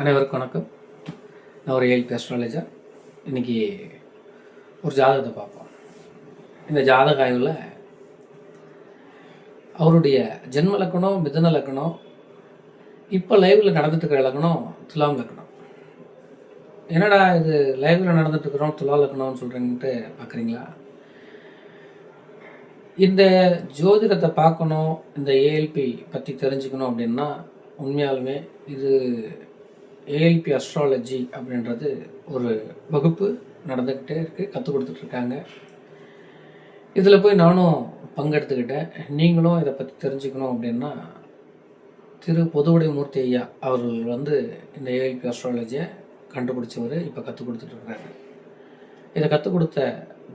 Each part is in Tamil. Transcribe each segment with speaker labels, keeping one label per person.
Speaker 1: அனைவருக்கும் வணக்கம். நான் ஒரு ஏழ்பி அஸ்ட்ராலஜர் இன்னைக்கு ஒரு ஜாதகத்தை பார்ப்போம். இந்த ஜாதக ஆய்வில் அவருடைய ஜென்ம லக்கணம் மிதன லக்கணம் இப்போ லைவில் நடந்துட்டுருக்கிற லக்கணம் துலாம் லக்கணம். என்னடா இது லைவில் நடந்துட்டுருக்குறோம் துலா லக்கணம்னு சொல்கிறேன்ட்டு பார்க்குறீங்களா? இந்த ஜோதிடத்தை பார்க்கணும் இந்த ஏஎல்பி பற்றி தெரிஞ்சுக்கணும் அப்படின்னா உண்மையாலுமே இது ஏஎல்பி அஸ்ட்ராலஜி அப்படின்றது ஒரு வகுப்பு நடந்துக்கிட்டே இருக்குது கற்றுக் கொடுத்துட்ருக்காங்க இதில் போய் நானும் பங்கெடுத்துக்கிட்டேன். நீங்களும் இதை பற்றி தெரிஞ்சுக்கணும் அப்படின்னா திரு பொதுவுடை மூர்த்தி ஐயா அவர்கள் வந்து இந்த ஏஎல்பி அஸ்ட்ராலஜியை கண்டுபிடிச்சவர் இப்போ கற்றுக் கொடுத்துட்ருக்குறாரு இதை கற்றுக் கொடுத்த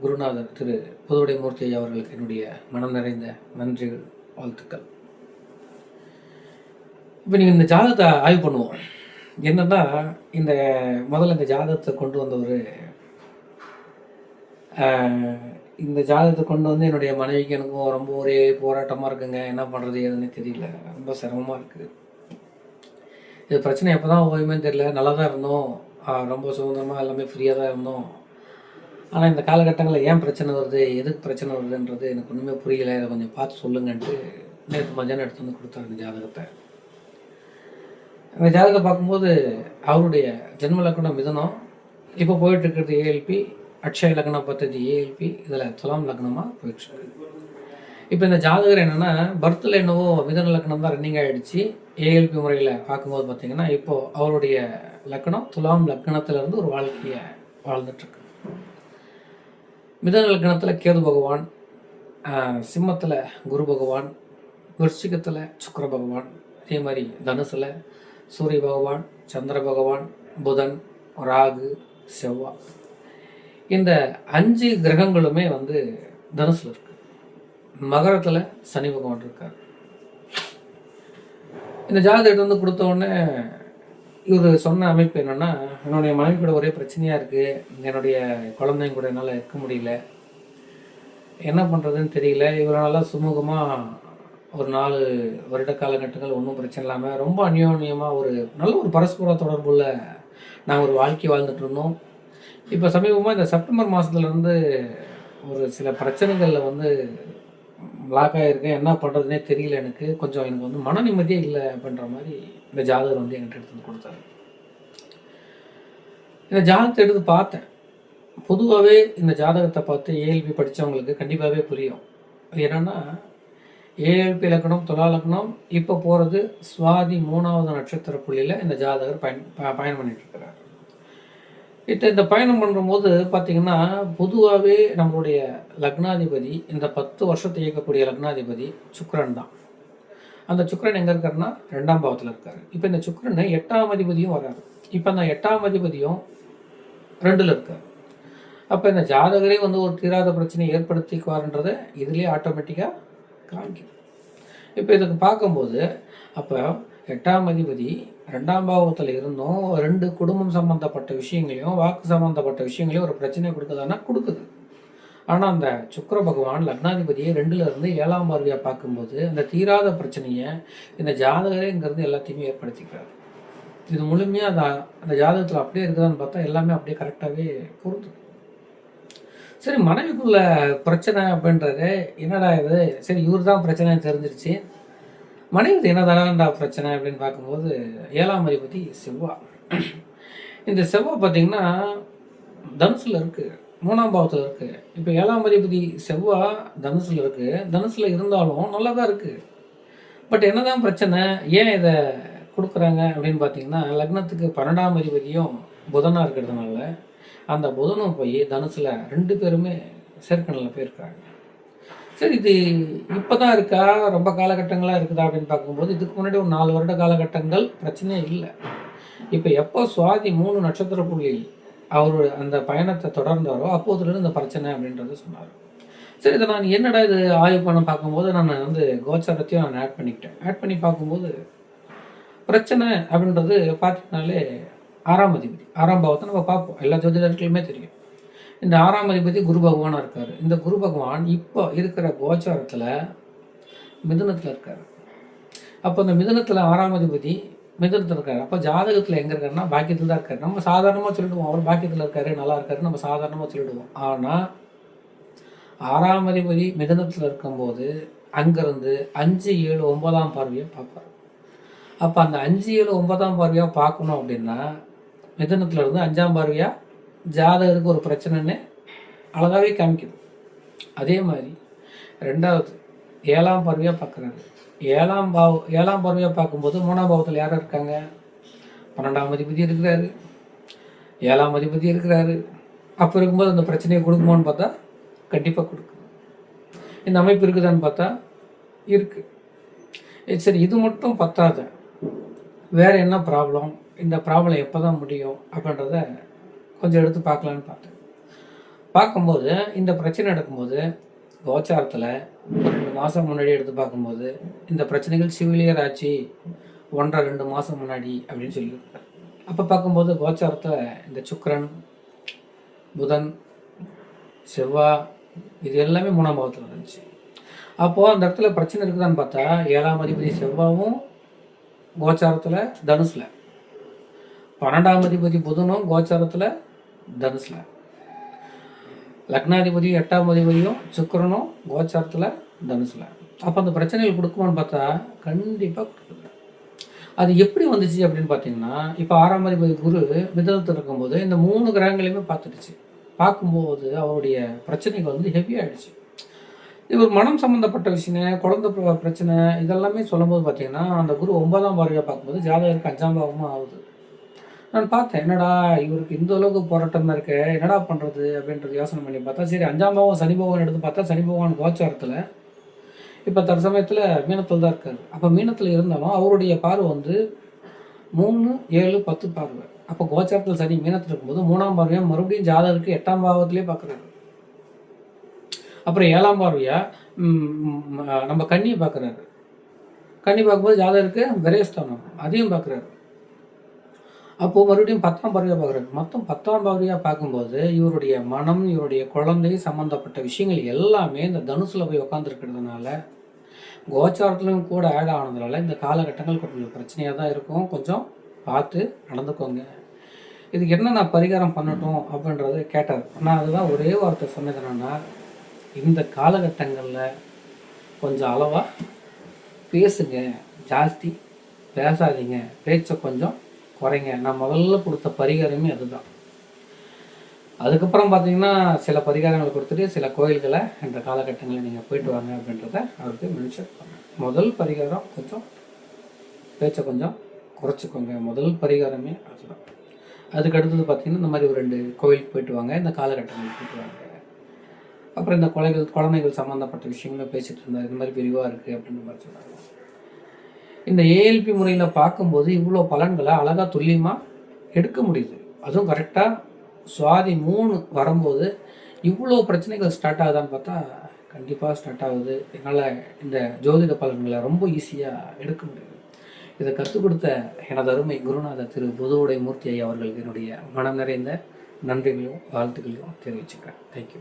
Speaker 1: குருநாதர் திரு பொதுவுடை மூர்த்தி ஐயா அவர்களுக்கு என்னுடைய மனம் நிறைந்த நன்றிகள் வாழ்த்துக்கள். இப்போ நீங்கள் இந்த ஜாதகத்தை ஆய்வு பண்ணுவோம். என்னன்னா இந்த முதல்ல இந்த ஜாதகத்தை கொண்டு வந்தவர் இந்த ஜாதகத்தை கொண்டு வந்து என்னுடைய மனைவிக்கு எனக்கும் ரொம்ப ஒரே போராட்டமாக இருக்குங்க. என்ன பண்ணுறது ஏதுன்னு தெரியல. ரொம்ப சிரமமாக இருக்குது இது பிரச்சனை எப்போ தான் ஓய்வுமே தெரியல. நல்லா தான் இருந்தோம் ரொம்ப சுதந்திரமாக எல்லாமே ஃப்ரீயாக தான் இருந்தோம். ஆனால் இந்த காலகட்டங்களில் ஏன் பிரச்சனை வருது? எதுக்கு பிரச்சனை வருதுன்றது எனக்கு ஒன்றுமே புரியல. இதை கொஞ்சம் பார்த்து சொல்லுங்கன்ட்டு நேற்று மத்தியானம் எடுத்து வந்து கொடுத்தாரு இந்த ஜாதகத்தை. அந்த ஜாதகத்தை பார்க்கும்போது அவருடைய ஜென்ம லக்னம் மிதனம். இப்போ போயிட்டு இருக்கிறது ஏஎல்பி அக்ஷய லக்னம் பத்ததி ஏஎல்பி இதில் துலாம் லக்னமாக போயிட்டு இப்போ இந்த ஜாதகர் என்னென்னா பர்த்தில் என்னவோ மிதன லக்னம் தான் ரன்னிங் ஆகிடுச்சு ஏஎல்பி முறையில் பார்க்கும்போது பார்த்தீங்கன்னா இப்போது அவருடைய லக்னம் துலாம் லக்னத்திலேருந்து ஒரு வாழ்க்கையை வாழ்ந்துட்டுருக்கு. மிதன லக்னத்தில் கேது பகவான் சிம்மத்தில் குரு பகவான் விருச்சிகத்தில் சுக்கர பகவான் அதே மாதிரி தனுசில் சூரிய பகவான் சந்திர பகவான் புதன் ராகு செவ்வாய் இந்த அஞ்சு கிரகங்களுமே வந்து தனுசில் இருக்கு. மகரத்தில் சனி பகவான் இருக்கார். இந்த ஜாதகத்தை வந்து கொடுத்த உடனே இவர் சொன்ன அமைப்பு என்னன்னா என்னுடைய மனைவி கூட ஒரே பிரச்சனையாக இருக்குது என்னுடைய குழந்தைங்க கூட என்னால் இருக்க முடியல. என்ன பண்ணுறதுன்னு தெரியல. இவர் நல்லா சுமூகமாக ஒரு நாலு வருட காலகட்டங்கள் ஒன்றும் பிரச்சனை இல்லாமல் ரொம்ப அந்யோன்யமாக ஒரு நல்ல ஒரு பரஸ்பர தொடர்புள்ள நாங்கள் ஒரு வாழ்க்கை வாழ்ந்துட்டு இருந்தோம். இப்போ சமீபமாக இந்த செப்டம்பர் மாதத்துலேருந்து ஒரு சில பிரச்சனைகளில் வந்து லாக் ஆகிருக்கேன் என்ன பண்ணுறதுனே தெரியல எனக்கு. கொஞ்சம் எனக்கு வந்து மன நிம்மதியே இல்லை அப்படின்ற மாதிரி இந்த ஜாதகர் வந்து என்கிட்ட எடுத்து வந்து கொடுத்தாரு. இந்த ஜாதகத்தை எடுத்து பார்த்தேன். பொதுவாகவே இந்த ஜாதகத்தை பார்த்து ஏஎல்பி படித்தவங்களுக்கு கண்டிப்பாகவே புரியும். என்னென்னா ஏஎல்பி இலக்கணம் துலா லக்னம் இப்போ போகிறது சுவாதி மூணாவது நட்சத்திர புள்ளியில் இந்த ஜாதகர் பயன் ப- பயணம் பண்ணிட்டு இருக்கிறார் இப்போ இந்த பயணம் பண்ணும்போது பார்த்திங்கன்னா பொதுவாகவே நம்மளுடைய லக்னாதிபதி இந்த பத்து வருஷத்தை இயக்கக்கூடிய லக்னாதிபதி சுக்கரன் தான். அந்த சுக்கரன் எங்கே இருக்காருன்னா ரெண்டாம் பாவத்தில் இருக்கார். இப்போ இந்த சுக்கரன் எட்டாம் அதிபதியும் வராரு. இப்போ அந்த எட்டாம் அதிபதியும் ரெண்டில் இருக்கார். அப்போ இந்த ஜாதகரே வந்து ஒரு தீராத பிரச்சனையை ஏற்படுத்திக்குவார்ன்றதை இதுலேயே ஆட்டோமேட்டிக்காக காமிக்கும் இப்போ இதுக்கு பார்க்கும்போது அப்போ எட்டாம் அதிபதி ரெண்டாம் பாவத்தில் இருந்தும் ரெண்டு குடும்பம் சம்மந்தப்பட்ட விஷயங்களையும் வாக்கு சம்மந்தப்பட்ட விஷயங்களையும் ஒரு பிரச்சனையை கொடுக்குதான்னா கொடுக்குது. ஆனால் அந்த சுக்கர பகவான் லக்னாதிபதியை ரெண்டுலேருந்து ஏழாம் பார்வையாக பார்க்கும்போது அந்த தீராத பிரச்சனையை இந்த ஜாதகரேங்கிறது எல்லாத்தையுமே ஏற்படுத்திக்கிறார். இது முழுமையாக அந்த அந்த ஜாதகத்தில் அப்படியே இருக்குதான்னு பார்த்தா எல்லாமே அப்படியே கரெக்டாகவே பொருந்தும் சரி மனைவிக்குள்ள பிரச்சனை அப்படின்றது என்னடா இது? சரி இவர் தான் பிரச்சனை தெரிஞ்சிருச்சு மனைவி என்னதான்டா பிரச்சனை அப்படின்னு பார்க்கும்போது ஏழாம் அதிபதி செவ்வா. இந்த செவ்வாய் பார்த்தீங்கன்னா தனுசில் இருக்குது மூணாம் பாவத்தில் இருக்குது இப்போ ஏழாம் அதிபதி செவ்வா தனுசில் இருக்குது தனுசில் இருந்தாலும் நல்லா தான் இருக்குது பட் என்ன தான் பிரச்சனை? ஏன் இதை கொடுக்குறாங்க அப்படின்னு பார்த்தீங்கன்னா லக்னத்துக்கு பன்னெண்டாம் அதிபதியும் புதனாக இருக்கிறதுனால அந்த புதனும் போய் தனுசில் ரெண்டு பேருமே சேர்க்கணில் போயிருக்காங்க. சரி இது இப்போ தான் இருக்கா? ரொம்ப காலகட்டங்களாக இருக்குதா அப்படின்னு பார்க்கும்போது இதுக்கு முன்னாடி ஒரு நாலு வருட காலகட்டங்கள் பிரச்சனையே இல்லை. இப்போ எப்போ சுவாதி மூணு நட்சத்திர புள்ளி அவர் அந்த பயணத்தை தொடர்ந்தாரோ அப்போதுலேருந்து இந்த பிரச்சனை அப்படின்றத சொன்னார். சரி இதை நான் என்னடா இது ஆய்வு பண்ண பார்க்கும்போது நான் வந்து கோச்சாரத்தையும் நான் ஆட் பண்ணிக்கிட்டேன். ஆட் பண்ணி பார்க்கும்போது பிரச்சனை அப்படின்றது பார்த்தீங்கனாலே ஆறாம் அதிபதி. ஆறாம் பாவத்தை நம்ம பார்ப்போம். எல்லா ஜோதிடர்களுமே தெரியும். இந்த ஆறாம் அதிபதி குரு பகவானாக இருக்கார். இந்த குரு பகவான் இப்போ இருக்கிற கோச்சாரத்தில் மிதுனத்தில் இருக்கார். அப்போ இந்த மிதுனத்தில் ஆறாம் அதிபதி மிதனத்தில் இருக்காரு. அப்போ ஜாதகத்தில் எங்கே இருக்காருன்னா பாக்கியத்தில் தான் இருக்காரு. நம்ம சாதாரணமாக சொல்லிடுவோம். அவர் பாக்கியத்தில் இருக்காரு நல்லா இருக்காரு நம்ம சாதாரணமாக சொல்லிடுவோம். ஆனால் ஆறாம் அதிபதி மிதனத்தில் இருக்கும்போது அங்கேருந்து அஞ்சு ஏழு ஒன்பதாம் பார்வையை பார்ப்பார். அப்போ அந்த அஞ்சு ஏழு ஒன்பதாம் பார்வையாக பார்க்கணும் அப்படின்னா மிதனத்தில் இருந்து அஞ்சாம் பார்வையாக ஜாதகருக்கு ஒரு பிரச்சனைன்னு அழகாகவே காமிக்குது. அதே மாதிரி ரெண்டாவது ஏழாம் பார்வையாக பார்க்குறாரு ஏழாம் பாவ ஏழாம் பார்வையாக பார்க்கும்போது மூணாம் பாவத்தில் யாரும் இருக்காங்க? பன்னெண்டாம் அதிபதி இருக்கிறாரு. ஏழாம் அதிபதி இருக்கிறாரு. அப்போ இருக்கும்போது அந்த பிரச்சனையை கொடுக்குமோன்னு பார்த்தா கண்டிப்பாக கொடுக்கும். இந்த அமைப்பு இருக்குதான்னு பார்த்தா இருக்குது சரி இது மட்டும் பத்தாத. வேறு என்ன ப்ராப்ளம் இந்த ப்ராப்ளம் எப்போ தான் முடியும் அப்படின்றத கொஞ்சம் எடுத்து பார்க்கலான்னு பார்த்தேன். பார்க்கும்போது இந்த பிரச்சனை நடக்கும்போது கோச்சாரத்தில் ஒரு ரெண்டு மாதம் முன்னாடி எடுத்து பார்க்கும்போது இந்த பிரச்சனைகள் சிவிலியர் ஆச்சு ஒன்றரை ரெண்டு மாதம் முன்னாடி அப்படின்னு சொல்லியிருக்காரு அப்போ பார்க்கும்போது கோச்சாரத்தில் இந்த சுக்கரன் புதன் செவ்வாய் இது எல்லாமே மூணாம் பாவத்தில் இருந்துச்சு. அப்போது அந்த இடத்துல பிரச்சனை இருக்குதான்னு பார்த்தா ஏழாம் அதிபதி செவ்வாவும் கோச்சாரத்தில் தனுசில். பன்னெண்டாம் அதிபதி புதனும் கோச்சாரத்தில் தனுசில். லக்னாதிபதி எட்டாம் அதிபதியும் சுக்கிரனும் கோச்சாரத்தில் தனுசில். அப்போ அந்த பிரச்சனைகள் கொடுக்குமான்னு பார்த்தா கண்டிப்பாக கொடுக்குது அது எப்படி வந்துச்சு அப்படின்னு பார்த்தீங்கன்னா இப்போ ஆறாம் அதிபதி குரு மிதனத்தில் இருக்கும்போது இந்த மூணு கிரகங்களையுமே பார்த்துடுச்சு. பார்க்கும்போது அவருடைய பிரச்சனைகள் வந்து ஹெவியாகிடுச்சு இவர் மனம் சம்மந்தப்பட்ட விஷயம் குழந்தை பிர- பிரச்சனை இதெல்லாமே சொல்லும்போது பார்த்தீங்கன்னா அந்த குரு ஒன்பதாம் பார்வையாக பார்க்கும்போது ஜாதகருக்கு அஞ்சாம் பாவமாக ஆகுது. நான் பார்த்தேன் என்னடா இவருக்கு இந்த அளவுக்கு போராட்டம் இருக்கு என்னடா பண்ணுறது அப்படின்றது யோசனை பண்ணி பார்த்தா சரி அஞ்சாம் பாவம் சனி பகவான் எடுத்து பார்த்தா சனி பகவான் கோச்சாரத்தில் இப்போ தற்சமயத்தில் மீனத்தில் தான் இருக்கார். அப்போ மீனத்தில் இருந்தாலும் அவருடைய பார்வை வந்து மூணு ஏழு பத்து பார்வை. அப்போ கோச்சாரத்தில் சனி மீனத்தில் இருக்கும்போது மூணாம் பார்வையாக மறுபடியும் ஜாதகருக்கு எட்டாம் பாவத்திலே பார்க்குறாரு. அப்புறம் ஏழாம் பார்வையாக நம்ம கன்னியை பார்க்குறாரு. கன்னி பார்க்கும்போது ஜாதகருக்கு விரயஸ்தானம் அதையும் பார்க்குறாரு. அப்போது மறுபடியும் பத்தாம் பார்வையாக பார்க்குறாரு. மொத்தம் பத்தாம் பார்வையாக பார்க்கும்போது இவருடைய மனம் இவருடைய குழந்தை சம்மந்தப்பட்ட விஷயங்கள் எல்லாமே இந்த தனுசில் போய் உட்காந்துருக்கிறதுனால கோச்சாரத்துலையும் கூட ஆட் ஆனதுனால இந்த காலகட்டங்கள் கொஞ்சம் பிரச்சனையாக தான் இருக்கும். கொஞ்சம் பார்த்து நடந்துக்கோங்க. இதுக்கு என்ன நான் பரிகாரம் பண்ணட்டும் அப்படின்றது கேட்டார். நான் அதுதான் ஒரே வார்த்தை சொன்னது என்னென்னா இந்த காலகட்டங்களில் கொஞ்சம் அளவாக பேசுங்க. ஜாஸ்தி பேசாதீங்க. பேச்சை கொஞ்சம் குறைங்க. நான் முதல்ல கொடுத்த பரிகாரமே அதுதான். அதுக்கப்புறம் பார்த்தீங்கன்னா சில பரிகாரங்களை கொடுத்துட்டு சில கோயில்களை இந்த காலகட்டங்களில் நீங்கள் போயிட்டு வாங்க அப்படின்றத அவருக்கு மென்ஷன் பண்ணேன். முதல் பரிகாரம் கொஞ்சம் பேச்சை கொஞ்சம் குறைச்சிக்கோங்க. முதல் பரிகாரமே அதுதான். அதுக்கு அடுத்தது பார்த்திங்கன்னா இந்த மாதிரி ஒரு ரெண்டு கோயிலுக்கு போயிட்டு வாங்க. இந்த காலகட்டங்களுக்கு போயிட்டு வாங்க. அப்புறம் இந்த குழந்தைகள் குழந்தைகள் சம்மந்தப்பட்ட விஷயங்களும் பேசிகிட்டு இருந்தார் இந்த மாதிரி பிரிவாக இருக்குது அப்படின்ற மாதிரி சொன்னாங்க. இந்த ஏஎல்பி முறையில் பார்க்கும்போது இவ்வளோ பலன்களை அழகாக துல்லியமாக எடுக்க முடியுது. அதுவும் கரெக்டாக சுவாதி மூணு வரும்போது இவ்வளோ பிரச்சனைகள் ஸ்டார்ட் ஆகுதான்னு பார்த்தா கண்டிப்பாக ஸ்டார்ட் ஆகுது. என்னால் இந்த ஜோதிட பலன்களை ரொம்ப ஈஸியாக எடுக்க முடியுது. இதை கற்றுக் கொடுத்த எனது அருமை குருநாதர் திரு புதுவுடை மூர்த்தி ஐயா அவர்களுக்கு என்னுடைய மனம் நிறைந்த நன்றிகளையும் வாழ்த்துக்களையும் தெரிவிச்சுக்கிறேன். தேங்க்யூ